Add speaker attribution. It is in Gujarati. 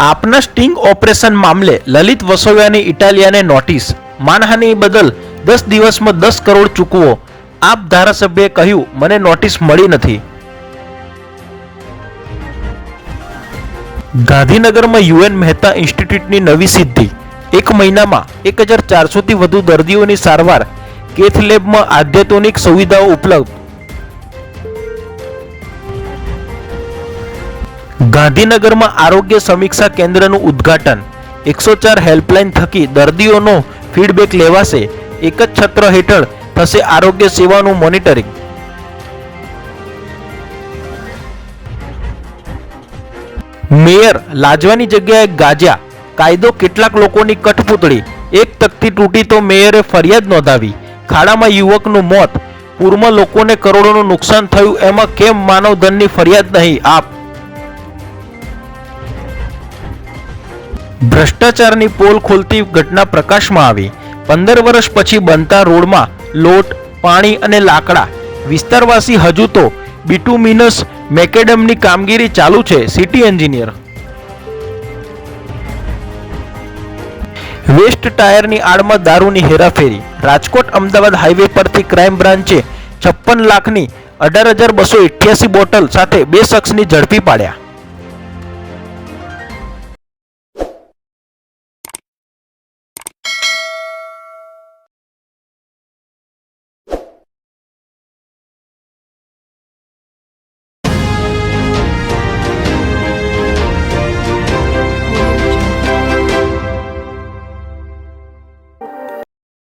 Speaker 1: આપના સ્ટિંગ ઓપરેશન મામલે લલિત વસોયાની ઇટાલિયાને નોટિસ. માનહાનિ બદલ દસ દિવસમાં દસ કરોડ ચૂકવો. આપ ધારાસભ્યએ કહ્યું, મને નોટિસ મળી નથી. ગાંધીનગરમાં યુએન મહેતા ઇન્સ્ટિટ્યૂટની નવી સિદ્ધિ. એક મહિનામાં એક હજાર ચારસોથી વધુ દર્દીઓની સારવાર. કેથ લેબમાં આધ્યાત્મિક સુવિધાઓ ઉપલબ્ધ. ગાંધીનગરમાં આરોગ્ય સમીક્ષા કેન્દ્રનું ઉદ્ઘાટન. એકસો ચાર હેલ્પલાઇન થકી દર્દીઓનો ફીડબેક લેવાશે. એક જ છત્ર હેઠળ થશે આરોગ્ય સેવાનું મોનિટરિંગ. મેયર લાજવાની જગ્યાએ ગાજ્યા. કાયદો કેટલાક લોકોની કઠપૂતળી. એક તકતી તૂટી તો મેયરે ફરિયાદ નોંધાવી. ખાડામાં યુવકનું મોત. પૂરમાં લોકોને કરોડોનું નુકસાન થયું. એમાં કેમ માનવધનની ફરિયાદ નહીં? આપ ભ્રષ્ટાચારની પોલ ખોલતી ઘટના પ્રકાશમાં આવી. પંદર વર્ષ પછી બનતા રોડમાં લોટ, પાણી અને લાકડા. વિસ્તારવાસી હજુ તો બિટુમિનસ મેકેડમની કામગીરી ચાલુ છે, સિટી એન્જિનિયર. વેસ્ટ ટાયરની આડમાં દારૂની હેરાફેરી. રાજકોટ અમદાવાદ હાઈવે પરથી ક્રાઇમ બ્રાન્ચે છપ્પન લાખની અઢાર હજાર બસો બોટલ સાથે બે શખ્સની ઝડપી પાડ્યા.